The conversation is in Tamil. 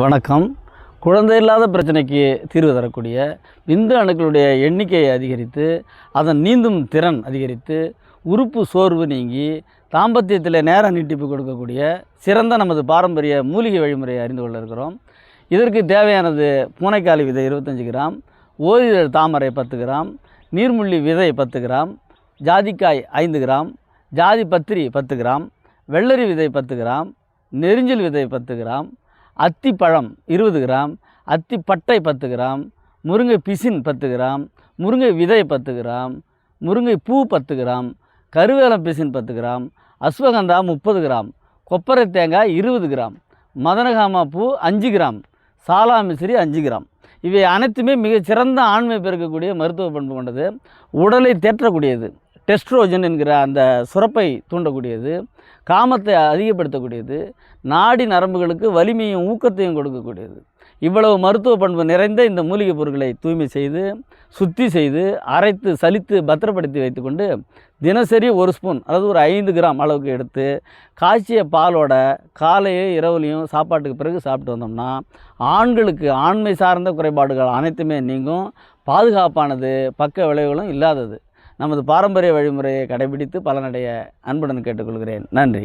வணக்கம். குழந்தை இல்லாத பிரச்சனைக்கு தீர்வு தரக்கூடிய விந்து அணுக்களுடைய எண்ணிக்கையை அதிகரித்து அதன் நீந்தும் திறன் அதிகரித்து உறுப்பு சோர்வு நீங்கி தாம்பத்தியத்தில் நேர நீட்டிப்பு கொடுக்கக்கூடிய சிறந்த நமது பாரம்பரிய மூலிகை வழிமுறையை அறிந்து கொள்ள இருக்கிறோம். இதற்கு தேவையானது பூனைக்காலி விதை இருபத்தஞ்சி கிராம் ஓரிதழ் தாமரை பத்து கிராம் நீர்முள்ளி விதை பத்து கிராம் ஜாதிக்காய் ஐந்து கிராம் ஜாதி பத்திரி பத்து கிராம் வெள்ளரி விதை பத்து கிராம் நெரிஞ்சில் விதை பத்து கிராம் அத்திப்பழம் இருபது கிராம் அத்திப்பட்டை பத்து கிராம் முருங்கை பிசின் பத்து கிராம் முருங்கை விதை பத்து கிராம் முருங்கை பூ பத்து கிராம் கருவேலம் பிசின் பத்து கிராம் அஸ்வகந்தா முப்பது கிராம் கொப்பரை தேங்காய் இருபது கிராம் மதனகாமா பூ அஞ்சு கிராம் சாலா அஞ்சு கிராம். இவை அனைத்துமே மிகச்சிறந்த ஆண்மை பெருக்கக்கூடிய மருத்துவ பண்பு கொண்டது. உடலை தேற்றக்கூடியது. டெஸ்ட்ரோஜன் என்கிற அந்த சுரப்பை தூண்டக்கூடியது காமத்தை அதிகப்படுத்தக்கூடியது நாடி நரம்புகளுக்கு வலிமையும் ஊக்கத்தையும் கொடுக்கக்கூடியது. இவ்வளவு மருத்துவ பண்பு நிறைந்த இந்த மூலிகை பொருட்களை தூய்மை செய்து சுத்தி செய்து அரைத்து சலித்து பத்திரப்படுத்தி வைத்துக்கொண்டு தினசரி ஒரு ஸ்பூன் அதாவது ஒரு ஐந்து கிராம் அளவுக்கு எடுத்து காய்ச்சிய பாலோட காலையும் இரவுலையும் சாப்பாட்டுக்கு பிறகு சாப்பிட்டு வந்தோம்னா ஆண்களுக்கு ஆண்மை சார்ந்த குறைபாடுகள் அனைத்துமே நீங்கும். பாதுகாப்பானது பக்க விளைவுகளும் இல்லாதது. நமது பாரம்பரிய வழிமுறையை கடைபிடித்து பலனடைய அன்புடன் கேட்டுக்கொள்கிறேன். நன்றி.